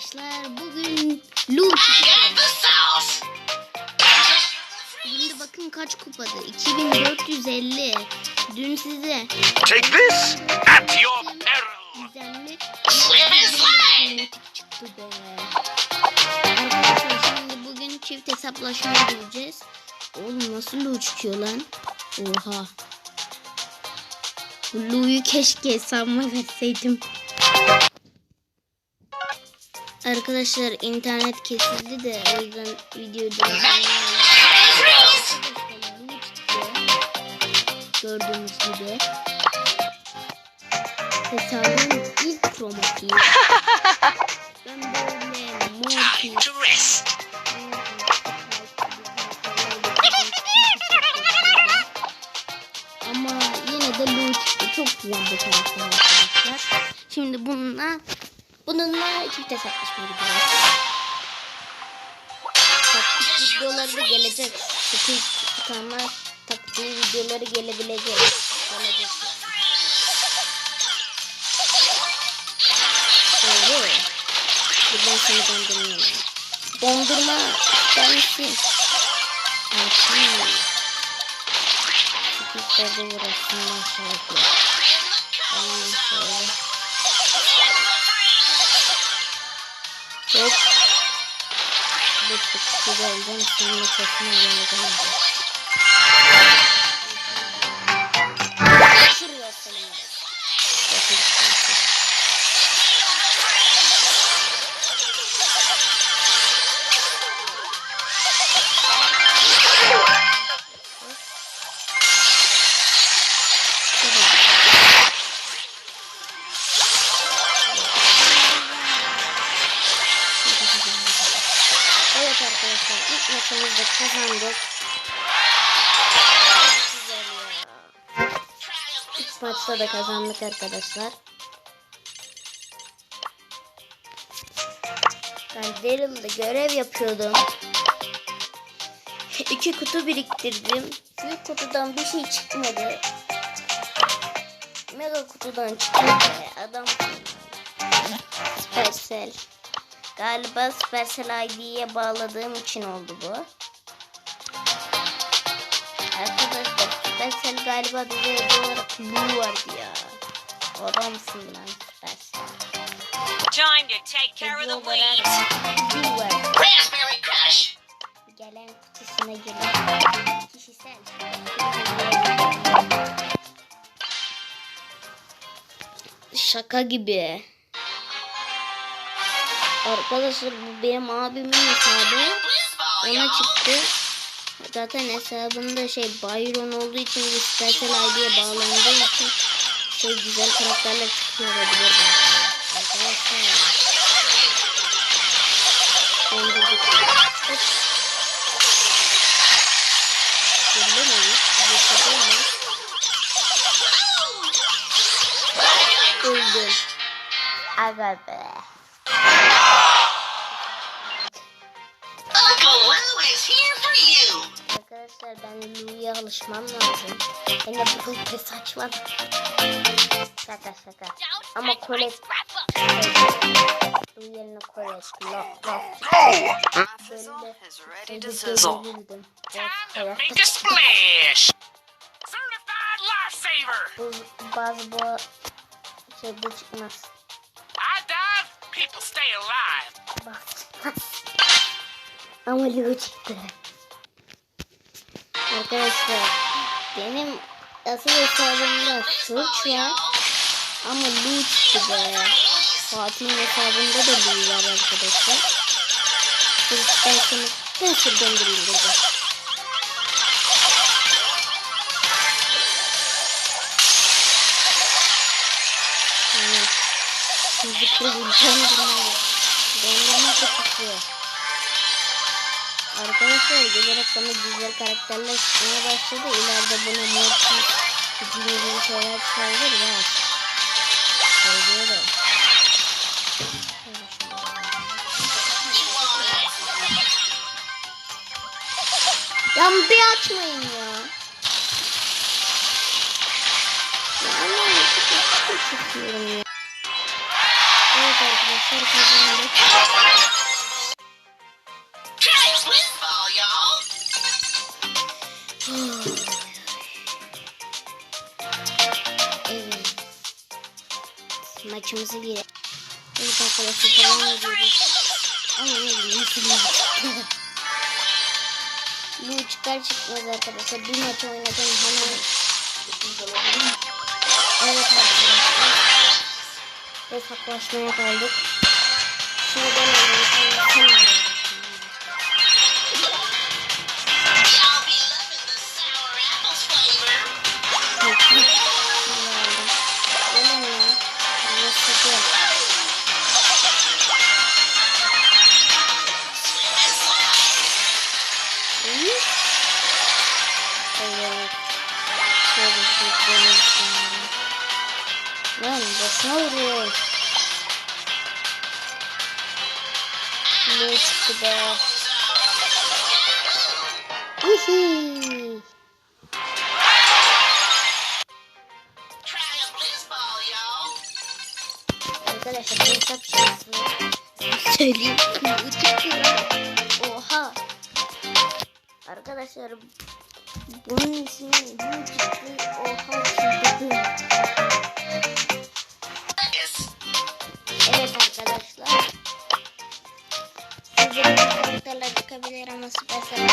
arkadaşlar. Bugün çıktı. Şimdi bakın kaç kupada. 2450. Dün size Take this at your peril. düzenli çıktı be. Arkadaşlar şimdi bugün çift hesaplaşmaya gireceğiz. Oğlum nasıl Lu çıkıyor lan? Oha. Bu Lu'yu keşke hesabıma verseydim. Arkadaşlar internet kesildi de o yüzden videoyu Gördüğünüz gibi. Hesabın ilk promotuyum. bununla çift hesaplaşma gidiyoruz. Taktik videoları da gelecek. Taktik tıkanma taktiği videoları gelebilecek. Gelecek. Oo. Buradan seni dondurmayalım. Dondurma ister misin? Ayşe. Sıkıştırdı burasından şöyle. Aynen şöyle. Hop. Bu sıkıntı geldim. Seninle sesini yeneceğim. Evet arkadaşlar ilk maçımızda kazandık. İlk maçta da kazandık arkadaşlar. Ben Daryl'da görev yapıyordum. İki kutu biriktirdim. Büyük kutudan bir şey çıkmadı. Mega kutudan çıktı. Adam Supercell. Galiba Supercell ID'ye bağladığım için oldu bu. Arkadaşlar Supercell galiba bize hediye olarak Blue vardı ya. Adamsın lan Supercell. Time to take care of the weeds. Blue var. Raspberry Crush. Gelen kutusuna giren kişisel. Şaka gibi. Arkadaşlar bu benim abimin hesabı. Ona çıktı. Zaten hesabında şey Byron olduğu için ve Special ID'ye bağlandığı için şey güzel karakterler çıkıyor olabilir. Arkadaşlar. Dondurduk. Hop. Öldüm. Aga be. Here for you. Arkadaşlar ben Louis'e alışmam lazım. Yine bugün bir saçma. Şaka şaka. Ama Colette. Louis yerine Colette. Laf laf. Böyle. ready to sizzle. Time to make a splash. Certified lifesaver. Bu bazı bu şey bu çıkmaz. I dive, people stay alive. Bak çıkmaz. Ama Lou çıktı. Arkadaşlar benim asıl hesabımda suç var. Ama Lou çıktı be. Fatih'in hesabında da Lou var arkadaşlar. Ben seni ben seni döndüreyim dedi. Yani Müzikli bir döndürmeyi. Döndürme kutusu. Arkadaşlar giderek bana güzel karakterler çıkmaya başladı. İleride buna mortis gücü gibi şeyler çıkabilir ya. Söylüyorum. Ya bir açmayın ya. Ya çok çok çıkıyorum ya. Evet arkadaşlar kazandık. Maçımızı girelim. Evet arkadaşlar devam ediyoruz. Ama ne bileyim nasıl bir maç. Bu çıkar çıkmaz arkadaşlar. Bir maç oynadım hemen. Evet arkadaşlar. Hesaplaşmaya kaldık. Şimdi ben alayım. Lan boşuna vuruyor. Ne çıktı be? Hihi. Arkadaşlar hesap. Bu çıktı. Oha. Arkadaşlar bunun ismi. Oha çıktı. Yes. Evet arkadaşlar. Sizce bu karakterler çıkabilir ama Supercell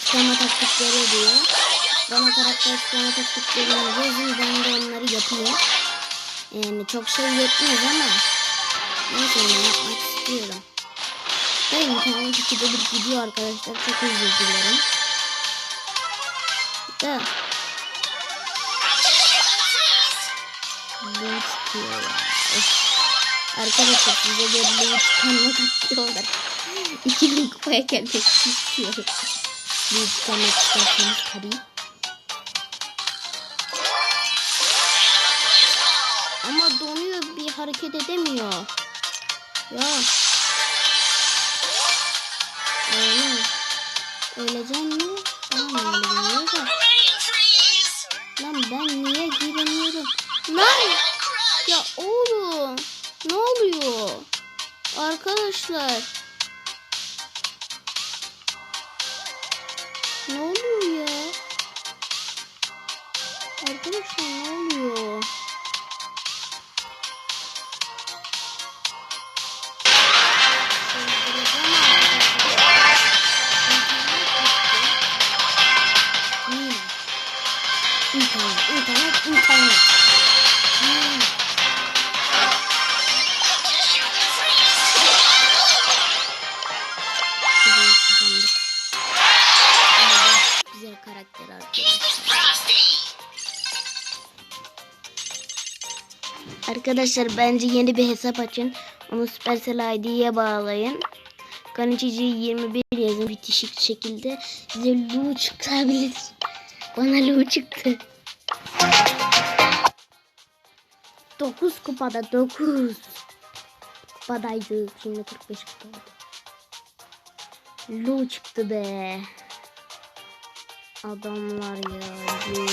Çıkarma taktikleri diyor. Bana karakter çıkarma taktiklerini yazın ben de onları yapayım. Yani çok şey yetmez ama neyse yani yapmak istiyorum. Benim internet ikide bir gidiyor arkadaşlar çok özür dilerim. Da bu çıkıyor ya. Arkadaşlar size de bu çıkarma taktiği olarak 2000 kupaya gelmek istiyorum. Bu çıkarmak isterseniz tabii. Ama donuyor bir hareket edemiyor. Ya. Öyle. Öleceğim mi? Tamam geliyor da. Lan ben niye giremiyorum? Lan! Ya oğlum. Ne oluyor? Arkadaşlar. Arkadaşlar ne oluyor? Çıldıracağım arkadaşlar. İnternet gitti. İnternet, internet, internet. Hmm. Güzel kazandık. Ama bu güzel karakter arkadaşlar. Arkadaşlar bence yeni bir hesap açın. Onu Supercell ID'ye bağlayın. Kanıcıcı 21 yazın bitişik şekilde. Size Lu çıkabilir. Bana Lu çıktı. 9 kupada 9. Kupadaydı. Şimdi 45 kupa oldu. Lu çıktı be. Adamlar ya. Lu.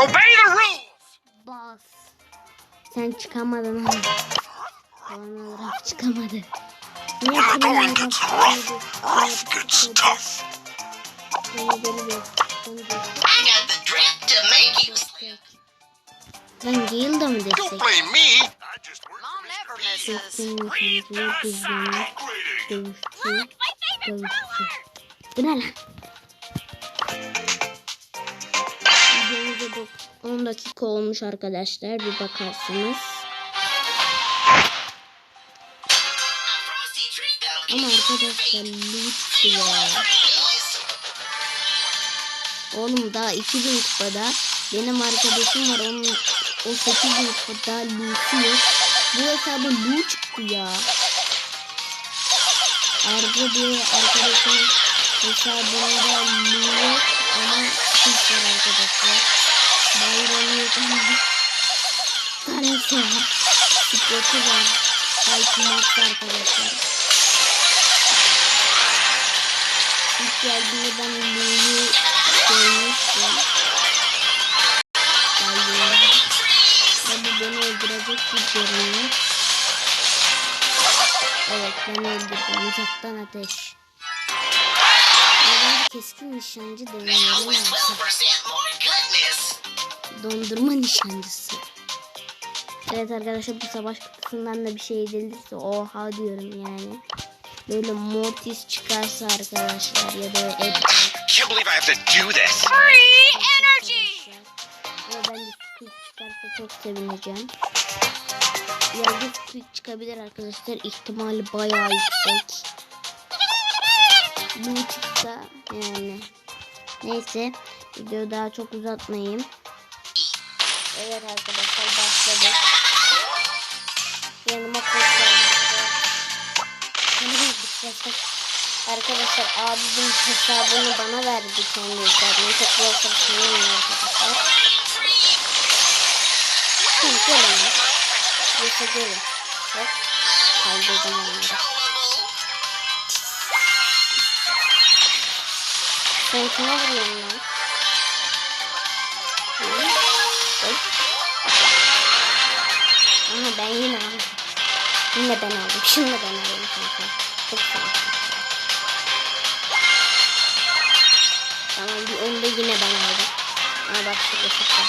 Obey the rules. Bas. Sen çıkamadın ama. Bana raf çıkamadı. The bana going raf gets çıkamadı? rough, rough gets tough. Beni geliyor. Beni geliyor. I got the drip to make you Destek. Lan Gale da mı destek? Don't blame me. Mom never misses. Çektim nişancıyı kızlarına. Dövüşçü. Dövüşçü. Bu ne lan? Videomuza bak. 10 dakika olmuş arkadaşlar. Bir bakarsınız. Ama arkadaşlar lütfen ya. Oğlum daha 2000 kupada benim arkadaşım var onun o 8000 kupada Lucy yok. Bu hesabı Lu çıktı ya. Arda diye arkadaşımın hesabında yok ama var arkadaşlar. Bayram yok ama Karesi var. Spot'u var. Belki Max arkadaşlar. İlk geldiğinde ben Lu'yu görmüştüm. Geldiğinde. Ve bu beni öldürecek bir görünüyor. Evet ben öldürdüm. Uzaktan keskin nişancı deneyelim artık. Dondurma nişancısı. Evet arkadaşlar bu savaş kutusundan da bir şey edilirse oha diyorum yani. Böyle Mortis çıkarsa arkadaşlar ya da et. Can't believe I have to do this. Free energy! Ama bence Squeak çıkarsa çok sevineceğim. Ya bir Squeak çıkabilir arkadaşlar. İhtimali bayağı yüksek. Bu çıksa yani. Neyse. Videoyu daha çok uzatmayayım. Evet arkadaşlar başladık. Yanıma koşuyorum. Arkadaşlar abimin hesabını bana verdi kendi hesabını. Çok zor çalışıyorum arkadaşlar. Tamam gelin. Yoksa gelin. Hop. Kaydırdım onları. Sen kime vuruyorsun lan? Ama ben yine aldım. Yine ben aldım. Şunu da ben aldım kanka. Çok. Tamam bir onu da yine ben aldım. Aa bak şurada çıktı.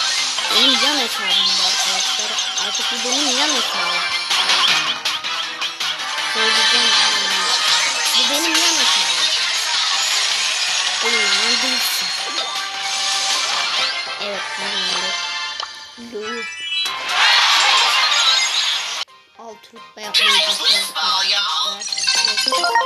Benim yan hesabım bu arkadaşlar. Artık bu benim yan hesabım. Söyleyeceğim. Bu benim yan hesabım. Yan değilsin. Evet tamam. Louis. 太孙保佑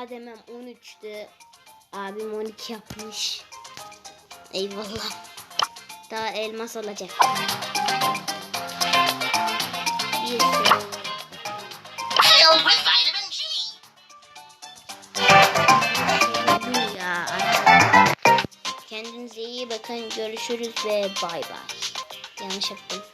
kademem 13'tü. Abim 12 yapmış. Eyvallah. Daha elmas olacak. Kendinize iyi bakın. Görüşürüz ve bay bay. Yanlış yaptım.